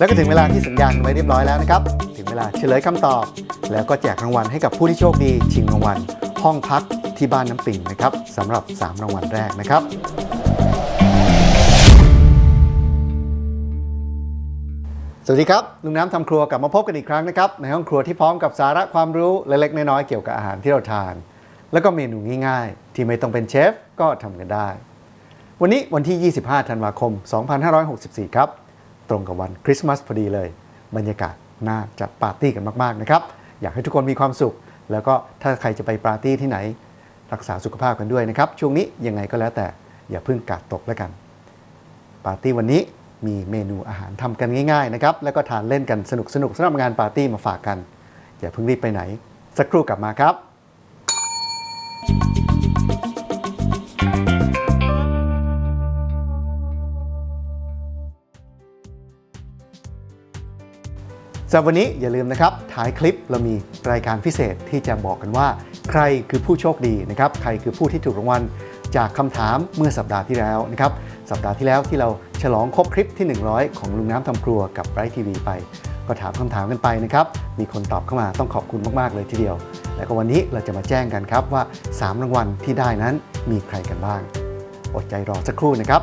แล้วก็ถึงเวลาที่สัญญาณไว้เรียบร้อยแล้วนะครับ ถึงเวลาเฉลยคำตอบ แล้วก็แจกรางวัลให้กับผู้ที่โชคดีชิงรางวัล ห้องพักที่บ้านน้ำปิ่งนะครับสำหรับ 3 รางวัลแรกนะครับ สวัสดีครับ ลุงน้ำทำครัวกลับมาพบกันอีกครั้งนะครับ ในห้องครัวที่พร้อมกับสาระความรู้เล็กๆน้อยๆเกี่ยวกับอาหารที่เราทาน แล้วก็เมนูง่าย ๆ ที่ไม่ต้องเป็นเชฟก็ทำกันได้ วันนี้วันที่ 25 ธันวาคม 2564 ครับ ตรงกับวันคริสต์มาสพอดีเลย บรรยากาศน่าจะปาร์ตี้กันมากๆนะครับ อยากให้ทุกคนมีความสุข แล้วก็ถ้าใครจะไปปาร์ตี้ที่ไหน รักษาสุขภาพกันด้วยนะครับ ช่วงนี้ยังไงก็แล้วแต่อย่าเพิ่งกาดตกแล้วกัน ปาร์ตี้วันนี้มีเมนูอาหารทำกันง่ายๆนะครับ แล้วก็ทานเล่นกันสนุกสนุกสำหรับงานปาร์ตี้มาฝากกัน อย่าเพิ่งรีบไปไหน สักครู่กลับมาครับ สำหรับวันนี้อย่าลืมนะครับท้ายคลิปเรามีรายการพิเศษที่จะบอกกันว่า ใครคือผู้โชคดีนะครับใครคือผู้ที่ถูกรางวัลจากคำถามเมื่อสัปดาห์ที่แล้วนะครับสัปดาห์ที่แล้วที่เราฉลองครบคลิปที่ 100 ของลุงน้ำทำครัวกับไบรท์ทีวีไป ก็ถามคำถามกันไปนะครับมีคนตอบเข้ามาต้องขอบคุณมาก ๆ เลยทีเดียว แล้วก็วันนี้เราจะมาแจ้งกันครับว่า 3 รางวัลที่ได้นั้นมีใครกันบ้าง อดใจรอสักครู่นะครับ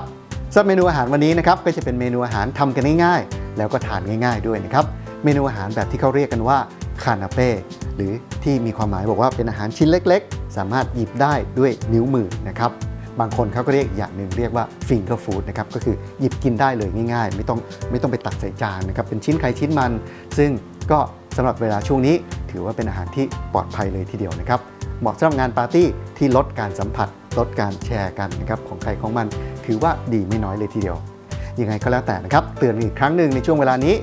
สำหรับเมนูอาหารวันนี้นะครับก็จะเป็นเมนูอาหารทำกันง่ายๆ แล้วก็ทานง่าย ๆด้วยนะครับ เมนูอาหารแบบที่เขาเรียกกันว่าคานาเป้หรือที่มีความหมายบอกว่าเป็นอาหารชิ้นเล็กๆ สามารถหยิบได้ด้วยนิ้วมือนะครับบางคนเขาก็เรียกอย่างหนึ่งเรียกว่าฟิงเกอร์ฟู้ดนะครับก็คือหยิบกินได้เลยง่ายๆ ไม่ต้องไม่ต้องไปตักใส่จานนะครับเป็นชิ้นใครชิ้นมัน ซึ่งก็สำหรับเวลาช่วงนี้ ถือว่าเป็นอาหารที่ปลอดภัยเลยทีเดียวนะครับเหมาะสำหรับงานปาร์ตี้ที่ลดการสัมผัส ลดการแชร์กันนะครับของใครของมัน ถือว่าดีไม่น้อยเลยทีเดียวยังไงก็แล้วแต่นะครับเตือนอีกครั้งหนึ่งในช่วงเวลานี้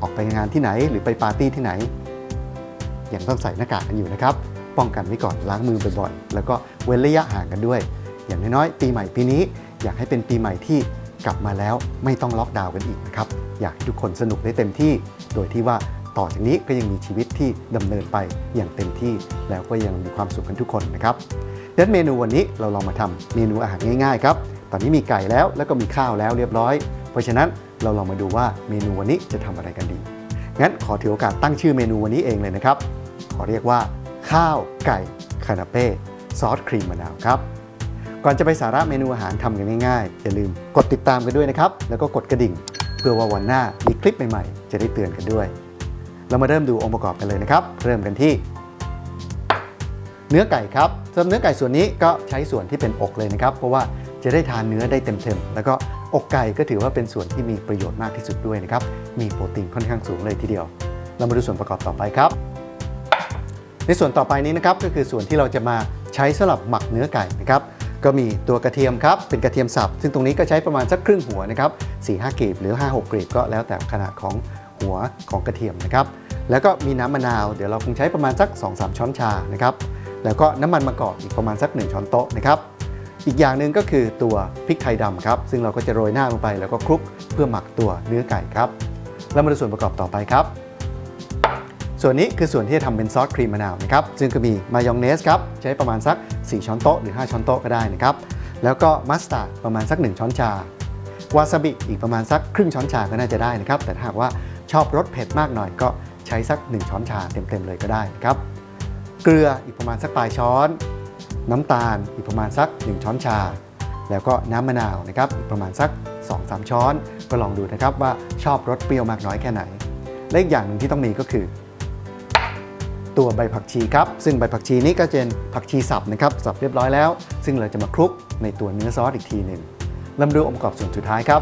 ออกไปงานที่ไหนหรือไปปาร์ตี้ที่ไหน ยังต้องใส่หน้ากากกันอยู่นะครับ ป้องกันไว้ก่อนล้างมือบ่อยๆ แล้วก็เว้นระยะห่างกันด้วย อย่างน้อยๆ ปีใหม่ปีนี้ อยากให้เป็นปีใหม่ที่กลับมาแล้วไม่ต้องล็อกดาวน์กันอีกนะครับ อยากให้ทุกคนสนุกได้เต็มที่ โดยที่ว่าต่อจากนี้ก็ยังมีชีวิตที่ดำเนินไปอย่างเต็มที่ แล้วก็ยังมีความสุขกันทุกคนนะครับดังนั้นเมนูวันนี้เราลองมาทำเมนูอาหารง่ายๆครับ ตอนนี้มีไก่แล้วแล้วก็มีข้าวแล้วเรียบร้อย เพราะฉะนั้น เราลองมาดูว่าเมนูวันนี้จะทำอะไรกันดี งั้นขอถือโอกาสตั้งชื่อเมนูวันนี้เองเลยนะครับ ขอเรียกว่า ข้าวไก่คานาเป้ซอสครีมมะนาวครับ ก่อนจะไปสาระเมนูอาหารทำกันง่ายๆ อย่าลืมกดติดตามกันด้วยนะครับ แล้วก็กดกระดิ่ง เพื่อว่าวันหน้ามีคลิปใหม่ๆ จะได้เตือนกันด้วย เรามาเริ่มดูองค์ประกอบกันเลยนะครับ เริ่มกันที่ เนื้อไก่ครับสำหรับเนื้อไก่ส่วนนี้ก็ใช้ส่วนที่เป็นอกเลยนะครับ เพราะว่าจะได้ทานเนื้อได้เต็มๆ แล้วก็ อกไก่ก็ถือว่าเป็นส่วนที่มีประโยชน์มากที่สุดด้วยนะครับ มีโปรตีนค่อนข้างสูงเลยทีเดียว เรามาดูส่วนประกอบต่อไปครับ ในส่วนต่อไปนี้นะครับก็คือส่วนที่เราจะมาใช้สำหรับหมักเนื้อไก่นะครับก็มีตัวกระเทียมครับ เป็นกระเทียมสับ ซึ่งตรงนี้ก็ใช้ประมาณสักครึ่งหัวนะครับ4 5กลีบหรือ 5 6กลีบก็แล้วแต่ขนาดของหัวของกระเทียมนะครับ แล้วก็มีน้ำมะนาว เดี๋ยวเราคงใช้ประมาณสัก 2-3 ช้อนชานะครับ แล้วก็น้ำมันมะกอกอีกประมาณสัก 1 ช้อนโต๊ะนะครับ อีกอย่างหนึ่งก็คือตัวพริกไทยดำครับ ซึ่งเราก็จะโรยหน้าลงไปแล้วก็คลุกเพื่อหมักตัวเนื้อไก่ครับ แล้วมาดูส่วนประกอบต่อไปครับ ส่วนนี้คือส่วนที่จะทำเป็นซอสครีมมะนาวนะครับ ซึ่งก็มีมายองเนสครับ ใช้ประมาณสัก 4 ช้อนโต๊ะหรือ 5 ช้อนโต๊ะก็ได้นะครับ แล้วก็มัสตาร์ดประมาณสัก 1 ช้อนชาวาซาบิอีกประมาณสักครึ่งช้อนชาก็น่าจะได้นะครับ แต่ถ้าหากว่าชอบรสเผ็ดมากหน่อยก็ใช้สัก 1 ช้อนชาเต็มๆเลยก็ได้ครับ เกลืออีกประมาณสักปลายช้อน น้ำตาลอีกประมาณสัก 1 ช้อนชา แล้วก็น้ำมะนาวนะครับอีกประมาณสัก 2-3 ช้อน ก็ลองดูนะครับว่าชอบรสเปรี้ยวมากน้อยแค่ไหน และอีกอย่างหนึ่งที่ต้องมีก็คือ ตัวใบผักชีครับ ซึ่งใบผักชีนี้ก็จะเป็นผักชีสับนะครับสับเรียบร้อยแล้ว ซึ่งเราจะมาคลุกในตัวเนื้อซอสอีกทีหนึ่งลำดูองค์ประกอบส่วนสุดท้ายครับ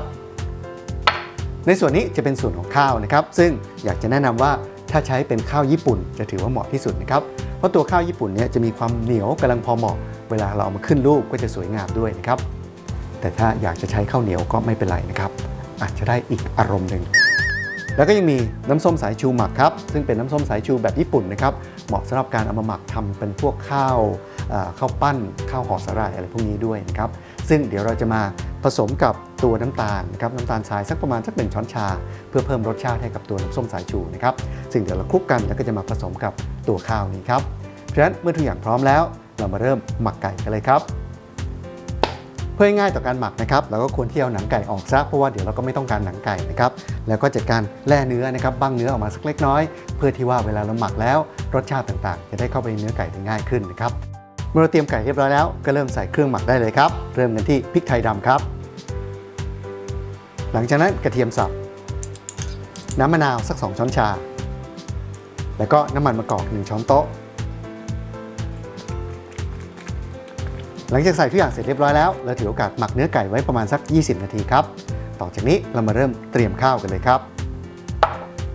ในส่วนนี้จะเป็นส่วนของข้าวนะครับ ซึ่งอยากจะแนะนำว่าถ้าใช้เป็นข้าวญี่ปุ่น จะถือว่าเหมาะที่สุดนะครับ เพราะตัวข้าวญี่ปุ่นเนี่ยจะมีความเหนียวกำลังพอเหมาะ เวลาเราเอามาขึ้นรูปก็จะสวยงามด้วยนะครับ แต่ถ้าอยากจะใช้ข้าวเหนียวก็ไม่เป็นไรนะครับ อาจจะได้อีกอารมณ์หนึ่งแล้วก็ยังมีน้ำส้มสายชูหมักครับ ซึ่งเป็นน้ำส้มสายชูแบบญี่ปุ่นนะครับ เหมาะสำหรับการเอามาหมักทำเป็นพวกข้าวข้าวปั้น ข้าวห่อสาหร่ายอะไรพวกนี้ด้วยนะครับ ซึ่งเดี๋ยวเราจะมาผสมกับตัวน้ำตาลนะครับน้ำตาลทรายสักประมาณสักหนึ่งช้อนชา เพื่อเพิ่มรสชาติให้กับตัวน้ำส้มสายชูนะครับซึ่งเดี๋ยวเราคลุกกันแล้วก็จะมาผสมกับตัวข้าวนี้ครับเพราะฉะนั้นเมื่อทุกอย่างพร้อมแล้ว เรามาเริ่มหมักไก่กันเลยครับ เพื่อง่ายต่อการหมักนะครับเราก็ควรที่เอาหนังไก่ออกซะเพราะว่าเดี๋ยวเราก็ไม่ต้องการหนังไก่นะครับแล้วก็จัดการแล่เนื้อนะครับบ้างเนื้อออกมาสักเล็กน้อย เพื่อที่ว่าเวลาเราหมักแล้ว รสชาติต่างๆ จะได้เข้าไปในเนื้อไก่ได้ง่ายขึ้นนะครับ เมื่อเราเตรียมไก่เรียบร้อยแล้วก็เริ่มใส่เครื่องหมักได้เลยครับ เริ่มกันที่พริกไทยดำครับ หลังจากนั้นกระเทียมสับ น้ำมะนาวสัก 2 ช้อนชา แล้วก็น้ำมันมะกอก 1 ช้อนโต๊ะ หลังจากใส่ทุกอย่างเสร็จเรียบร้อยแล้วเราถือโอกาสหมักเนื้อไก่ไว้ประมาณสัก 20 นาทีครับ ต่อจากนี้เรามาเริ่มเตรียมข้าวกันเลยครับ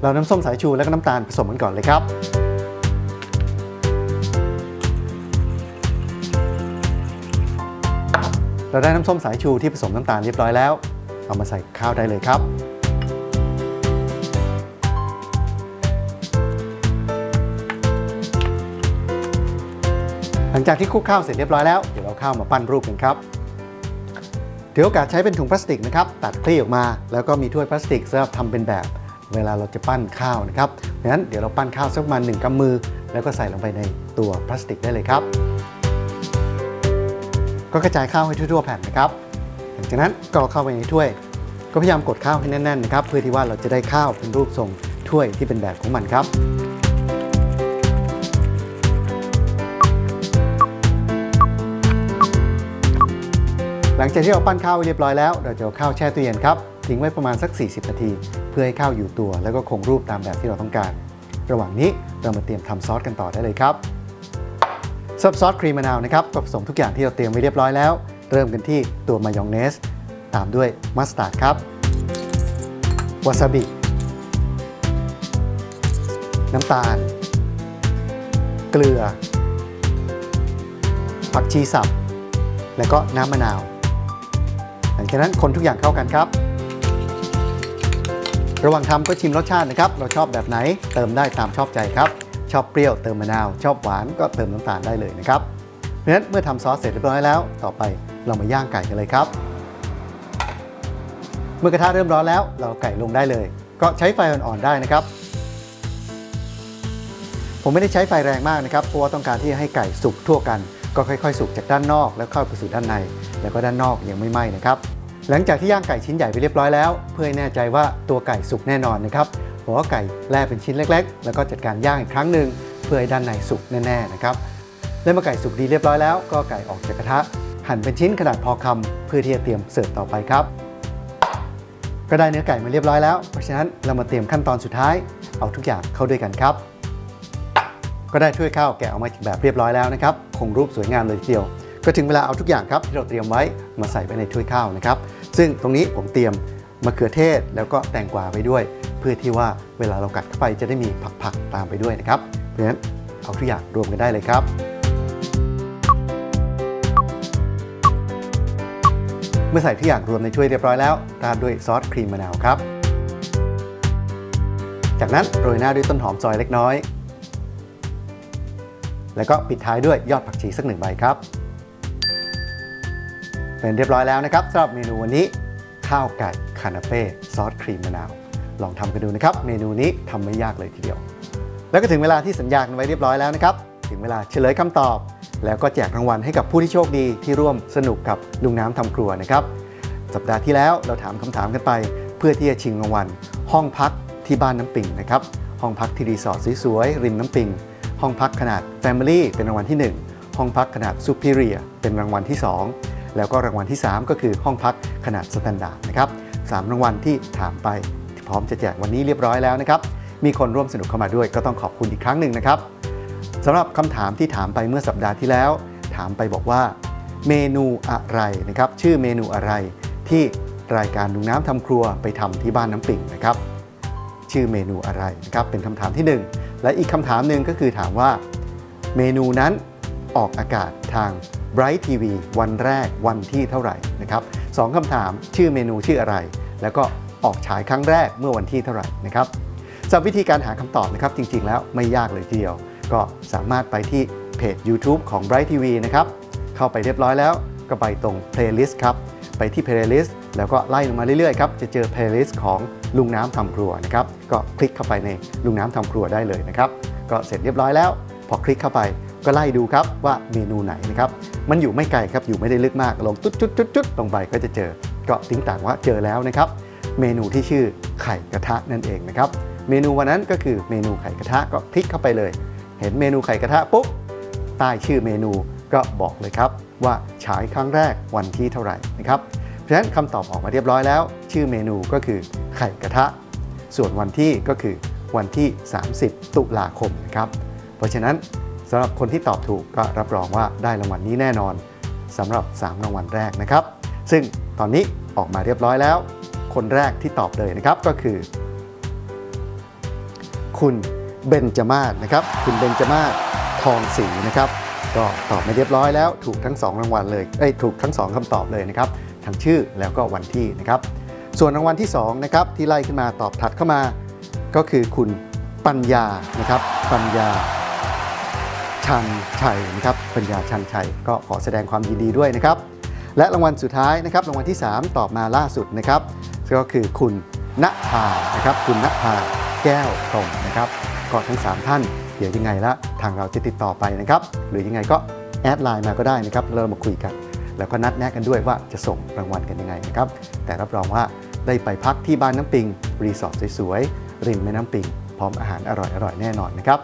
เราน้ำส้มสายชูและก็น้ำตาลผสมกันก่อนเลยครับ เราได้น้ำส้มสายชูที่ผสมน้ำตาลเรียบร้อยแล้ว เอามาใส่ข้าวได้เลยครับหลังจากที่คลุกข้าวเสร็จเรียบร้อยแล้วเดี๋ยวเราข้าวมาปั้นรูปกันครับถือโอกาสใช้เป็นถุงพลาสติกนะครับตัดคลี่ออกมาแล้วก็มีถ้วยพลาสติกสำหรับทำเป็นแบบ เวลาเราจะปั้นข้าวนะครับดังนั้นเดี๋ยวเราปั้นข้าวสักประมาณหนึ่งกำมือ แล้วก็ใส่ลงไปในตัวพลาสติกได้เลยครับ ก็กระจายข้าวให้ทั่วๆแผ่นนะครับหลังจากนั้นก็เอาเข้าไปในถ้วย ก็พยายามกดข้าวให้แน่นๆนะครับเพื่อที่ว่าเราจะได้ข้าวเป็นรูปทรงถ้วยที่เป็นแบบของมันครับหลังจากที่เราปั้นข้าวเรียบร้อยแล้ว เราจะเอาข้าวแช่ตู้เย็นครับทิ้งไว้ประมาณสัก 40 นาที เพื่อให้ข้าวอยู่ตัว แล้วก็คงรูปตามแบบที่เราต้องการ ระหว่างนี้เรามาเตรียมทำซอสกันต่อได้เลยครับ สำหรับซอสครีมมะนาวนะครับผสมทุกอย่างที่เราเตรียมไว้เรียบร้อยแล้ว เริ่มกันที่ตัวมายองเนส ตามด้วยมัสตาร์ดครับวาซาบิ น้ำตาล เกลือ ผักชีสับ แล้วก็น้ำมะนาว หลังจากนั้นคนทุกอย่างเข้ากันครับ ระหว่างทำก็ชิมรสชาตินะครับ เราชอบแบบไหนเติมได้ตามชอบใจครับ ชอบเปรี้ยวเติมมะนาว ชอบหวานก็เติมน้ำตาลได้เลยนะครับเพราะฉะนั้นเมื่อทำซอสเสร็จเรียบร้อยแล้ว ต่อไปเรามาย่างไก่กันเลยครับ เมื่อกระทะเริ่มร้อนแล้ว เราไก่ลงได้เลย ก็ใช้ไฟอ่อนๆได้นะครับ ผมไม่ได้ใช้ไฟแรงมากนะครับเพราะว่าต้องการที่จะให้ไก่สุกทั่วกัน ก็ค่อยๆ สุกจากด้านนอกแล้วเข้าไปสู่ด้านใน แล้วก็ด้านนอกยังไม่ไหม้นะครับหลังจากที่ย่างไก่ชิ้นใหญ่ไปเรียบร้อยแล้ว เพื่อให้แน่ใจว่าตัวไก่สุกแน่นอนนะครับ ผมก็ไก่แล่เป็นชิ้นเล็ก ๆ แล้วก็จัดการย่างอีกครั้งหนึ่งเพื่อให้ด้านในสุกแน่ๆนะครับและเมื่อไก่สุกดีเรียบร้อยแล้วก็ไก่ออกจากกระทะ หั่นเป็นชิ้นขนาดพอคำเพื่อที่จะเตรียมเสิร์ฟต่อไปครับ ก็ได้เนื้อไก่มาเรียบร้อยแล้วเพราะฉะนั้นเรามาเตรียมขั้นตอนสุดท้าย เอาทุกอย่างเข้าด้วยกันครับ ก็ได้ถ้วยข้าวแกะออกมาแบบเรียบร้อยแล้วนะครับคงรูปสวยงามเลยทีเดียว ก็ถึงเวลาเอาทุกอย่างครับที่เราเตรียมไว้มาใส่ไว้ในถ้วยข้าวนะครับ ซึ่งตรงนี้ผมเตรียมมะเขือเทศแล้วก็แตงกวาไปด้วย เพื่อที่ว่าเวลาเรากัดเข้าไปจะได้มีผักๆตามไปด้วยนะครับ เพราะฉะนั้นเอาทุกอย่างรวมกันได้เลยครับ เมื่อใส่ทุกอย่างรวมในถ้วยเรียบร้อยแล้วราดด้วยซอสครีมมะนาวครับ จากนั้นโรยหน้าด้วยต้นหอมซอยเล็กน้อย แล้วก็ปิดท้ายด้วยยอดผักชีสักหนึ่งใบครับเป็นเรียบร้อยแล้วนะครับสำหรับเมนูวันนี้ ข้าวไก่คานาเป้ซอสครีมมะนาว ลองทำกันดูนะครับ เมนูนี้ทำไม่ยากเลยทีเดียว แล้วก็ถึงเวลาที่สัญญากันไว้เรียบร้อยแล้วนะครับ ถึงเวลาเฉลยคำตอบ แล้วก็แจกรางวัลให้กับผู้ที่โชคดีที่ร่วมสนุกกับลุงน้ำทำครัวนะครับ สัปดาห์ที่แล้วเราถามคำถามกันไป เพื่อที่จะชิงรางวัล ห้องพักที่บ้านน้ำปิงนะครับห้องพักที่รีสอร์ทสวยๆริมน้ำปิง ห้องพักขนาด Family เป็นรางวัลที่ 1 ห้องพักขนาด Superior เป็นรางวัลที่ 2 แล้วก็รางวัลที่ 3 ก็คือห้องพักขนาด Standard นะครับสามรางวัลที่ถามไป พร้อมจะแจกวันนี้เรียบร้อยแล้วนะครับ มีคนร่วมสนุกเข้ามาด้วยก็ต้องขอบคุณอีกครั้งหนึ่งนะครับสำหรับคำถามที่ถามไปเมื่อสัปดาห์ที่แล้ว ถามไปบอกว่า เมนูอะไรนะครับ ชื่อเมนูอะไรที่รายการลุงน้ำทำครัวไปทำที่บ้านน้ำปิ่งนะครับ ชื่อเมนูอะไรนะครับเป็นคำถามที่ 1 และอีกคำถามหนึ่งก็คือถามว่า เมนูนั้นออกอากาศทาง Bright TV วันแรกวันที่เท่าไหร่นะครับสองคำถามชื่อเมนูชื่ออะไร แล้วก็ ออกฉายครั้งแรกเมื่อวันที่เท่าไหร่นะครับสำหรับวิธีการหาคำตอบนะครับจริงๆ แล้วไม่ยากเลยทีเดียว ก็สามารถไปที่เพจ YouTube ของ Bright TV นะครับเข้าไปเรียบร้อยแล้วก็ไปตรง playlist ครับไปที่ playlist แล้วก็ไล่ลงมาเรื่อยๆครับจะเจอ playlist ของลุงน้ำทำครัวนะครับก็คลิกเข้าไปในลุงน้ำทำครัวได้เลยนะครับก็เสร็จเรียบร้อยแล้ว พอคลิกเข้าไปก็ไล่ดูครับว่าเมนูไหนนะครับมันอยู่ไม่ไกลครับอยู่ไม่ได้ลึกมากลงจุดจุดจุดจุดลงไปก็จะเจอก็ติ้งต่างว่าเจอแล้วนะครับ เมนูที่ชื่อไข่กระทะนั่นเองนะครับ เมนูวันนั้นก็คือเมนูไข่กระทะก็คลิกเข้าไปเลย เห็นเมนูไข่กระทะปุ๊บใต้ชื่อเมนูก็บอกเลยครับ ว่าฉายครั้งแรกวันที่เท่าไหร่นะครับเพราะฉะนั้นคำตอบออกมาเรียบร้อยแล้ว ชื่อเมนูก็คือไข่กระทะ ส่วนวันที่ก็คือวันที่ 30 ตุลาคมนะครับเพราะฉะนั้นสำหรับคนที่ตอบถูกก็รับรองว่าได้รางวัลนี้แน่นอนสำหรับ 3 รางวัลแรกนะครับ ซึ่งตอนนี้ออกมาเรียบร้อยแล้ว คนแรกที่ตอบเลยนะครับก็คือ คุณเบนจมาศนะครับ คุณเบนจมาศทองศรีนะครับ ก็ตอบไมาเรียบร้อยแล้ว ถูกทั้ง 2 รางวัลเลยเอ้ยถูกทั้ง 2คำตอบเลยนะครับ ทั้งชื่อแล้วก็วันที่นะครับ ส่วนรางวัลที่2นะครับที่ไล่ขึ้นมาตอบถัดเข้ามา ก็คือคุณปัญญานะครับ ปัญญาชันชัยนะครับ ปัญญาชันชัย ก็ขอแสดงความยินดีด้วยนะครับ และรางวัลสุดท้ายนะครับ รางวัลที่ 3 ตอบมาล่าสุดนะครับ ก็คือคุณณภานะครับ คุณณภาแก้วพรมนะครับก็ทั้ง 3 ท่าน เดี๋ยวยังไงละทางเราจะติดต่อไปนะครับ หรือยังไงก็แอดไลน์มาก็ได้นะครับเรามาคุยกัน แล้วก็นัดแนะกันด้วยว่าจะส่งรางวัลกันยังไงนะครับ แต่รับรองว่าได้ไปพักที่บ้านน้ำปิง รีสอร์ทสวยๆ ริมแม่น้ำปิง พร้อมอาหารอร่อยๆ แน่นอนนะครับ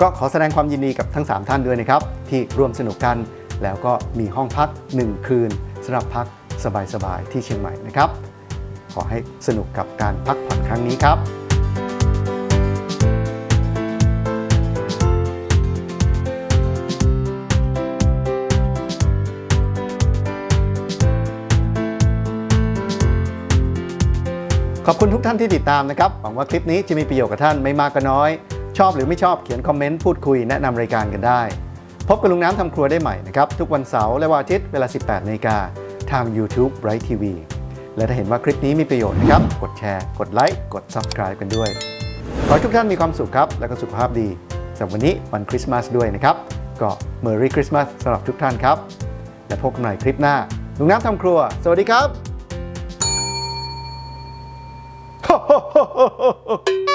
ก็ขอแสดงความยินดีกับทั้ง 3 ท่านด้วยนะครับ ที่ร่วมสนุกกัน แล้วก็มีห้องพัก 1 คืนสำหรับพักสบายๆ ที่เชียงใหม่นะครับ ขอให้สนุกกับการพักผ่อนครั้งนี้ครับขอบคุณทุกท่านที่ติดตามนะครับ หวังว่าคลิปนี้จะมีประโยชน์กับท่านไม่มากก็น้อย ชอบหรือไม่ชอบเขียนคอมเมนต์พูดคุยแนะนำรายการกันได้ พบกับลุงน้ำทำครัวได้ใหม่นะครับ ทุกวันเสาร์และวันอาทิตย์เวลา 18นาฬิกาทาง YouTube Bright TV และถ้าเห็นว่าคลิปนี้มีประโยชน์นะครับ กดแชร์ กดไลค์ กด Subscribe กันด้วย ขอให้ทุกท่านมีความสุขครับ และก็สุขภาพดีสำหรับวันนี้วันคริสต์มาสด้วยนะครับ ก็ Merry Christmas สำหรับทุกท่านครับ และพบกันใหม่คลิปหน้าลุงน้ำทำครัว สวัสดีครับ